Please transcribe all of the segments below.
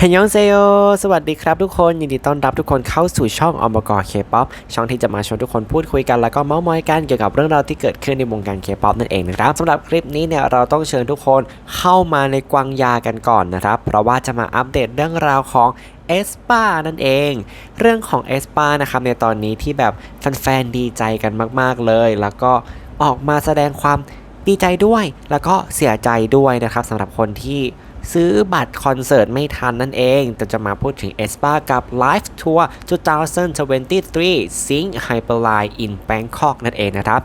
เฮยองเซโย สวัสดีครับทุกคน ยินดีต้อนรับทุกคนเข้าสู่ช่องอมกอเคป๊อปช่องที่จะมาชวนทุกคนพูดคุยกัน แล้วก็เมาส์มอยกันเกี่ยวกับเรื่องราวที่เกิดขึ้นในวงการเคป๊อปนั่นเองนะครับสำหรับคลิปนี้เนี่ยเราต้องเชิญทุกคนเข้ามาในกวางยากันก่อนนะครับ เพราะว่าจะมาอัปเดตเรื่องราวของเอสปานั่นเอง เรื่องของเอสปานะครับในตอนนี้ที่แบบแฟนๆดีใจกันมาก ๆเลย แล้วก็ออกมาแสดงความดีใจด้วย แล้วก็เสียใจด้วยนะครับสำหรับคนที่ ซื้อบัตรคอนเสิร์ตไม่ทันนั่นเองแต่จะมาพูดถึง e s p a กับ Live Tour 2023 Sing Hyperline in Bangkok นั่นเองนะครับ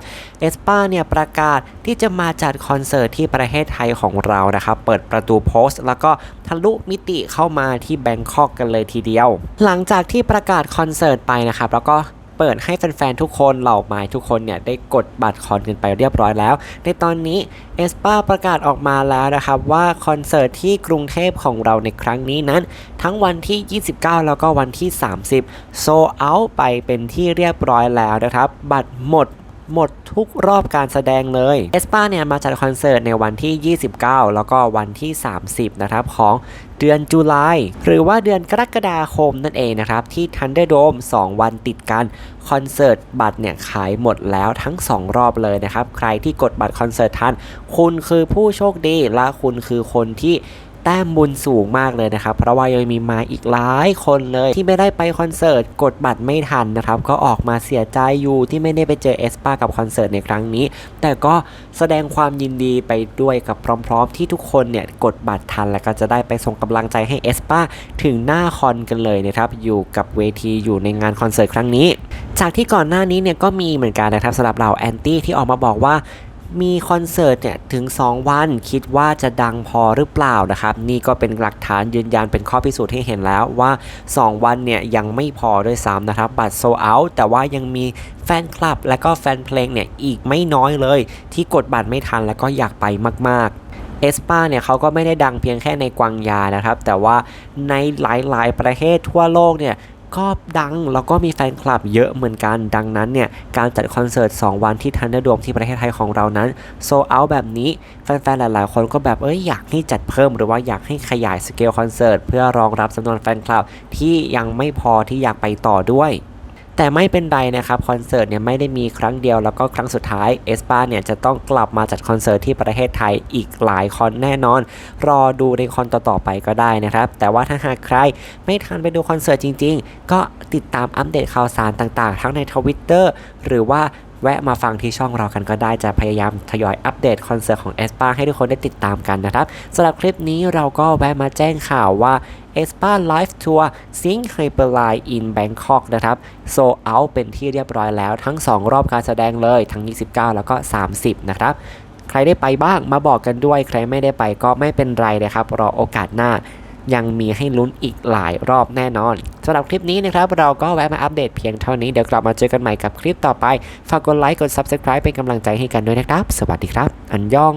e s p a เนี่ยประกาศที่จะมาจัดคอนเสิร์ตที่ประเทศไทยของเรานะครับ เปิดประตูโพสต์แล้วก็ทะลุมิติเข้ามาที่แบงคอกกันเลยทีเดียว หลังจากที่ประกาศคอนเสิร์ตไปนะครับแล้วก็ เปิดให้แฟนๆทุกคนเหล่าไม้ทุกคนเนี่ยได้กดบัตรคอนกันไปเรียบร้อยแล้ว ในตอนนี้เอสปาประกาศออกมาแล้วนะครับว่าคอนเสิร์ตที่กรุงเทพของเราในครั้งนี้นั้น ทั้งวันที่ 29 แล้วก็วันที่ 30 โซเอาไปเป็นที่เรียบร้อยแล้วนะครับ บัตรหมด หมดทุกรอบการแสดงเลยเอสปาเนี่ยมาจัดคอนเสิร์ตในวันที่ 29 แล้วก็วันที่ 30 นะครับของเดือนจุลายหรือว่าเดือนกรกฎาคมนั่นเองนะครับ ที่ Thunderdome 2 วันติดกันคอนเสิร์ตบัตรเนี่ยขายหมดแล้วทั้ง 2 รอบเลยนะครับ ใครที่กดบัตรคอนเสิร์ตทัน คุณคือผู้โชคดีและคุณคือคนที่ แต้มบุญสูงมากเลยนะครับ เพราะว่ายังมีมาอีกหลายคนเลยที่ไม่ได้ไปคอนเสิร์ตกดบัตรไม่ทันนะครับ ก็ออกมาเสียใจอยู่ที่ไม่ได้ไปเจอเอสปากับคอนเสิร์ตในครั้งนี้ แต่ก็แสดงความยินดีไปด้วยกับพร้อมๆ ที่ทุกคนเนี่ยกดบัตรทันแล้วก็จะได้ไปส่งกำลังใจให้เอสปาถึงหน้าคอนกันเลยนะครับอยู่กับเวทีอยู่ในงานคอนเสิร์ตครั้งนี้ จากที่ก่อนหน้านี้เนี่ยก็มีเหมือนกันนะครับสำหรับเราแอนตี้ที่ออกมาบอกว่า มีคอนเสิร์ตเนี่ยถึง 2 วันคิดว่าจะดังพอหรือเปล่านะครับ นี่ก็เป็นหลักฐานยืนยันเป็นข้อพิสูจน์ให้เห็นแล้วว่า 2 วันเนี่ยยังไม่พอด้วยซ้ำนะครับ บัตรโซเอาแต่ว่ายังมีแฟนคลับ และก็แฟนเพลงเนี่ยอีกไม่น้อยเลย ที่กดบัตรไม่ทันแล้วก็อยากไปมาก ๆเอสปาเนี่ยเขาก็ไม่ได้ดังเพียงแค่ในกวางยานะครับ แต่ว่าในหลายๆ ประเทศทั่วโลกเนี่ย ก็ดังแล้วก็มีแฟนคลับเยอะเหมือนกัน ดังนั้นเนี่ย การจัดคอนเสิร์ต 2 วันที่ทันเดอร์โดมที่ประเทศไทยของเรานั้น โซเอาแบบนี้ แฟนๆ หลายๆ คนก็แบบเอ้ยอยากให้จัดเพิ่มหรือว่าอยากให้ขยายสเกลคอนเสิร์ตเพื่อรองรับจำนวนแฟนคลับที่ยังไม่พอที่อยากไปต่อด้วย แต่ไม่เป็นไรนะครับคอนเสิร์ตเนี่ยไม่ได้มีครั้งเดียวแล้วก็ครั้งสุดท้ายเอสปาเนี่ยจะต้องกลับมาจัดคอนเสิร์ตที่ประเทศไทยอีกหลายคอนแน่นอน รอดูในคอนต่อๆไปก็ได้นะครับ แต่ว่าถ้าหากใครไม่ทันไปดูคอนเสิร์ตจริง ๆ ก็ติดตามอัปเดตข่าวสารต่างๆ ทั้งในทวิตเตอร์หรือว่า แวะมาฟังที่ช่องเรากันก็ได้จะพยายามทยอยอัปเดตคอนเสิร์ตของเอสปาให้ทุกคนได้ติดตามกันนะครับสำหรับคลิปนี้เราก็แวะมาแจ้งข่าวว่า e s p a Live Tour Sing Hyperline in Bangkok นะครับโซเอาเป็นที่เรียบร้อยแล้วทั้ง 2 รอบการแสดงเลยทั้ง 29 แล้วก็ 30 นะครับใครได้ไปบ้างมาบอกกันด้วย ใครไม่ได้ไปก็ไม่เป็นไรนะครับรอโอกาสหน้า ยังมีให้ลุ้นอีกหลายรอบแน่นอนสำหรับคลิปนี้นะครับเราก็แวะมาอัปเดตเพียงเท่านี้เดี๋ยวกลับมาเจอกันใหม่กับคลิปต่อไป ฝากกดไลค์กด Subscribe เป็นกำลังใจให้กันด้วยนะครับ สวัสดีครับ อันยอง